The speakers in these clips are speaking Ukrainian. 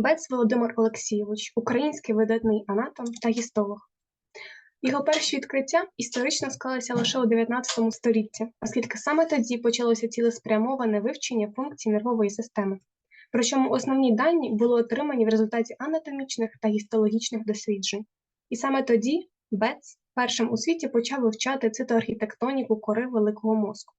Бец Володимир Олексійович, український видатний анатом та гістолог. Його перші відкриття історично склалися лише у 19 столітті, оскільки саме тоді почалося цілеспрямоване вивчення функцій нервової системи. Причому основні дані були отримані в результаті анатомічних та гістологічних досліджень. І саме тоді Бец першим у світі почав вивчати цитоархітектоніку кори великого мозку.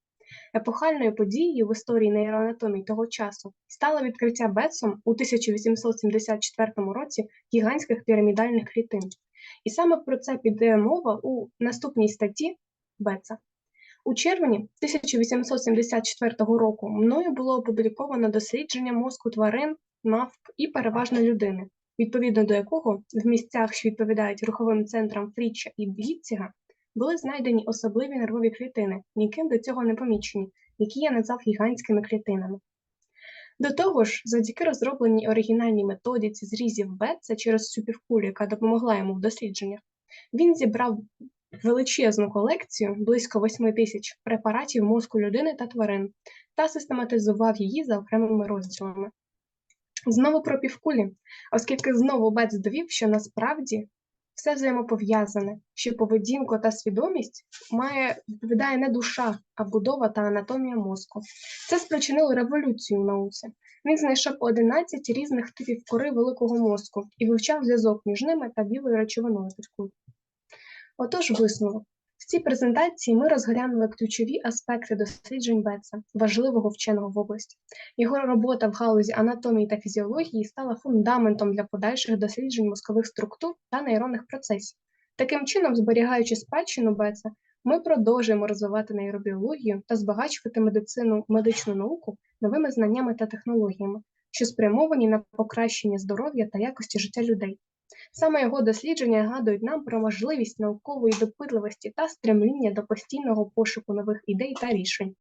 Епохальною подією в історії нейроанатомії того часу стало відкриття Бетсом у 1874 році гігантських пірамідальних клітин. І саме про це піде мова у наступній статті Бетса. У червні 1874 року мною було опубліковано дослідження мозку тварин, мавп і переважно людини, відповідно до якого в місцях, що відповідають руховим центрам Фріча і Бгітціга, були знайдені особливі нервові клітини, ніким до цього не помічені, які я назвав гігантськими клітинами. До того ж, завдяки розробленій оригінальній методиці зрізів Бетса через цю півкулю, яка допомогла йому в дослідженнях, він зібрав величезну колекцію близько 8 тисяч препаратів мозку людини та тварин та систематизував її за окремими розділами. Знову про півкулі, оскільки знову Бетс довів, що насправді все взаємопов'язане, що поведінку та свідомість має відповідає не душа, а будова та анатомія мозку. Це спричинило революцію в науці. Він знайшов 11 різних типів кори великого мозку і вивчав зв'язок між ними та білою речовиною. Отож, висновок. В цій презентації ми розглянули ключові аспекти досліджень Бетса, важливого вченого в області. Його робота в галузі анатомії та фізіології стала фундаментом для подальших досліджень мозкових структур та нейронних процесів. Таким чином, зберігаючи спадщину Бетса, ми продовжуємо розвивати нейробіологію та збагачувати медицину, медичну науку новими знаннями та технологіями, що спрямовані на покращення здоров'я та якості життя людей. Саме його дослідження нагадують нам про можливість наукової допитливості та стремління до постійного пошуку нових ідей та рішень.